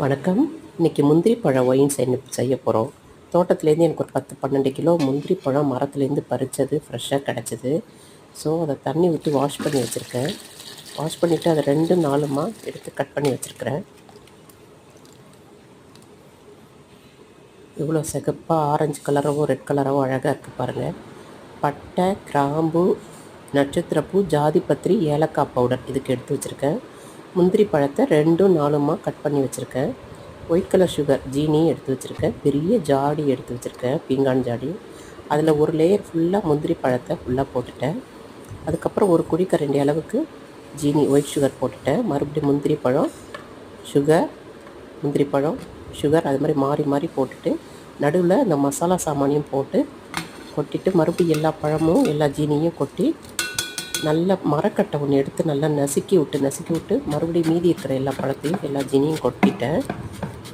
வணக்கம். இன்றைக்கி முந்திரி பழம் ஒயின் செய்ய செய்ய போகிறோம் தோட்டத்துலேருந்து எனக்கு ஒரு பத்து பன்னெண்டு கிலோ முந்திரி பழம் மரத்துலேருந்து பறித்தது ஃப்ரெஷ்ஷாக கிடச்சிது. ஸோ அதை தண்ணி ஊற்றி வாஷ் பண்ணி வச்சுருக்கேன். வாஷ் பண்ணிவிட்டு அதை ரெண்டு நாலுமா எடுத்து கட் பண்ணி வச்சுருக்கிறேன். இவ்வளோ சிகப்பாக ஆரஞ்சு கலரவோ ரெட் கலரவோ அழகாக இருக்குது பாருங்கள் பட்டை கிராம்பு நட்சத்திரப்பூ ஜாதிபத்திரி ஏலக்காய் பவுடர் இதுக்கு எடுத்து வச்சுருக்கேன். முந்திரி பழத்தை ரெண்டும் நாலுமாக கட் பண்ணி வச்சுருக்கேன். ஒயிட் கலர் சுகர் ஜீனி எடுத்து வச்சுருக்கேன். பெரிய ஜாடி எடுத்து வச்சுருக்கேன் பீங்கான் ஜாடி. அதில் ஒரு லேயர் ஃபுல்லாக முந்திரி பழத்தை ஃபுல்லாக போட்டுட்டேன். அதுக்கப்புறம் ஒரு குழிக்கரண்டி அளவுக்கு ஜீனி ஒயிட் சுகர் போட்டுட்டேன். மறுபடியும் முந்திரி பழம் சுகர் முந்திரி பழம் சுகர் அது மாதிரி மாறி மாறி போட்டுட்டு நடுவில் இந்த மசாலா சாமானியும் போட்டு கொட்டிட்டு மறுபடியும் எல்லா பழமும் எல்லா ஜீனியும் கொட்டி நல்ல மரக்கட்டை ஒன்று எடுத்து நல்லா நசுக்கி விட்டு நசுக்கி விட்டு மறுபடியும் மீதி இருக்கிற எல்லா பழத்தையும் எல்லா ஜினியும் கொட்டிட்டேன்.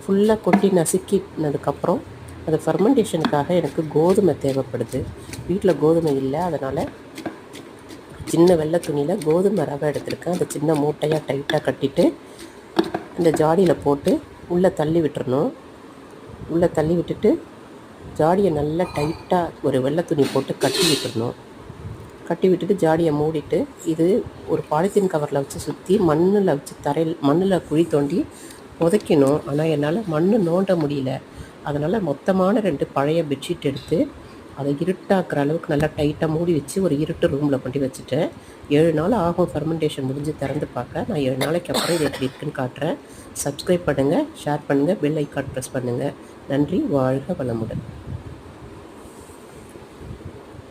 ஃபுல்லாக கொட்டி நசுக்கினதுக்கப்புறம் அது ஃபர்மெண்டேஷனுக்காக எனக்கு கோதுமை தேவைப்படுது. வீட்டில் கோதுமை இல்லை அதனால் சின்ன வெள்ளை துணியில் கோதுமை ரவை எடுத்துருக்கேன். அதை சின்ன மூட்டையாக டைட்டாக கட்டிட்டு இந்த ஜாடியில் போட்டு உள்ளே தள்ளி விட்டுறணும். உள்ளே தள்ளி விட்டுட்டு ஜாடியை நல்லா டைட்டாக ஒரு வெள்ளை துணி போட்டு கட்டி விட்டுறணும். கட்டி விட்டுட்டு ஜாடியை மூடிட்டு இது ஒரு பாலித்தீன் கவரில் வச்சு சுற்றி மண்ணில் வச்சு தரையில் மண்ணில் குழி தோண்டி புதைக்கணும். ஆனால் என்னால் மண் நோண்ட முடியல. அதனால் மொத்தமான ரெண்டு பழைய பெட்ஷீட் எடுத்து அதை இருட்டாக்குற அளவுக்கு நல்லா டைட்டாக மூடி வச்சு ஒரு இருட்டு ரூமில் கொண்டு வச்சுட்டேன். ஏழு நாள் ஆகும் ஃபர்மெண்டேஷன் முடிஞ்சு திறந்து பார்க்க. நான் ஏழு நாளைக்கு அப்புறம் இது எப்படி இருக்குன்னு காட்டுறேன். சப்ஸ்கிரைப் பண்ணுங்கள் ஷேர் பண்ணுங்கள் பெல் ஐக்கான் ப்ரெஸ் பண்ணுங்கள் நன்றி வாழ்க வளமுடன்.